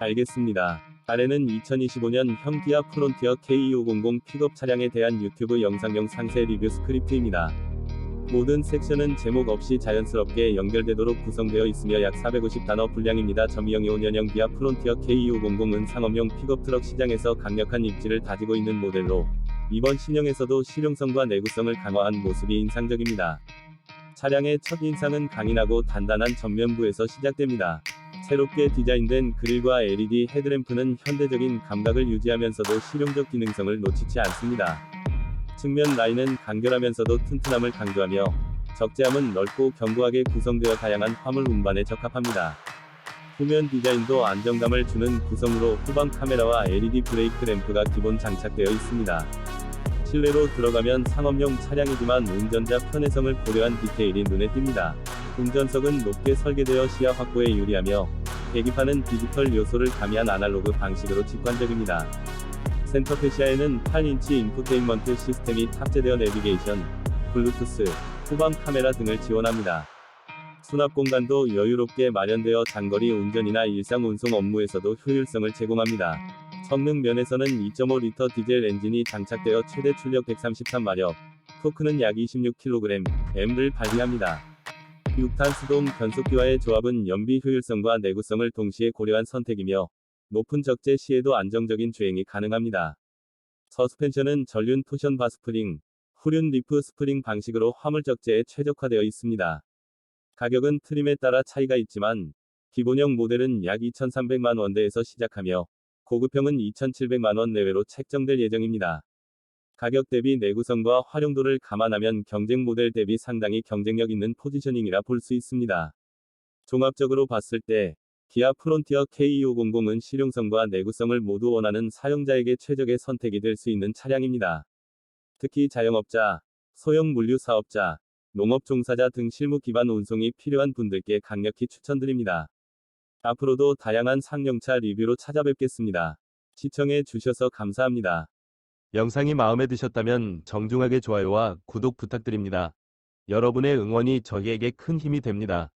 알겠습니다. 아래는 2025년 형 기아 프론티어 K2500 픽업 차량에 대한 유튜브 영상용 상세 리뷰 스크립트입니다. 모든 섹션은 제목 없이 자연스럽게 연결되도록 구성되어 있으며 약 450단어 분량입니다. 점이형이 5년형 기아 프론티어 K2500은 상업용 픽업 트럭 시장에서 강력한 입지를 다지고 있는 모델로 이번 신형에서도 실용성과 내구성을 강화한 모습이 인상적입니다. 차량의 첫 인상은 강인하고 단단한 전면부에서 시작됩니다. 새롭게 디자인된 그릴과 LED 헤드램프는 현대적인 감각을 유지하면서도 실용적 기능성을 놓치지 않습니다. 측면 라인은 간결하면서도 튼튼함을 강조하며 적재함은 넓고 견고하게 구성되어 다양한 화물 운반에 적합합니다. 후면 디자인도 안정감을 주는 구성으로 후방 카메라와 LED 브레이크 램프가 기본 장착되어 있습니다. 실내로 들어가면 상업용 차량이지만 운전자 편의성을 고려한 디테일이 눈에 띕니다. 운전석은 높게 설계되어 시야 확보에 유리하며 계기판은 디지털 요소를 가미한 아날로그 방식으로 직관적입니다. 센터 페시아에는 8인치 인포테인먼트 시스템이 탑재되어 내비게이션, 블루투스, 후방 카메라 등을 지원합니다. 수납 공간도 여유롭게 마련되어 장거리 운전이나 일상 운송 업무에서도 효율성을 제공합니다. 성능 면에서는 2.5리터 디젤 엔진이 장착되어 최대 출력 133마력, 토크는 약 26kg, M를 발휘합니다. 6탄 수동 변속기와의 조합은 연비 효율성과 내구성을 동시에 고려한 선택이며 높은 적재 시에도 안정적인 주행이 가능합니다. 서스펜션은 전륜 토션 바스프링, 후륜 리프 스프링 방식으로 화물 적재에 최적화되어 있습니다. 가격은 트림에 따라 차이가 있지만 기본형 모델은 약 2,300만 원대에서 시작하며 고급형은 2,700만 원 내외로 책정될 예정입니다. 가격 대비 내구성과 활용도를 감안하면 경쟁 모델 대비 상당히 경쟁력 있는 포지셔닝이라 볼 수 있습니다. 종합적으로 봤을 때 기아 프론티어 K2500은 실용성과 내구성을 모두 원하는 사용자에게 최적의 선택이 될 수 있는 차량입니다. 특히 자영업자, 소형 물류 사업자, 농업 종사자 등 실무 기반 운송이 필요한 분들께 강력히 추천드립니다. 앞으로도 다양한 상용차 리뷰로 찾아뵙겠습니다. 시청해 주셔서 감사합니다. 영상이 마음에 드셨다면 정중하게 좋아요와 구독 부탁드립니다. 여러분의 응원이 저희에게 큰 힘이 됩니다.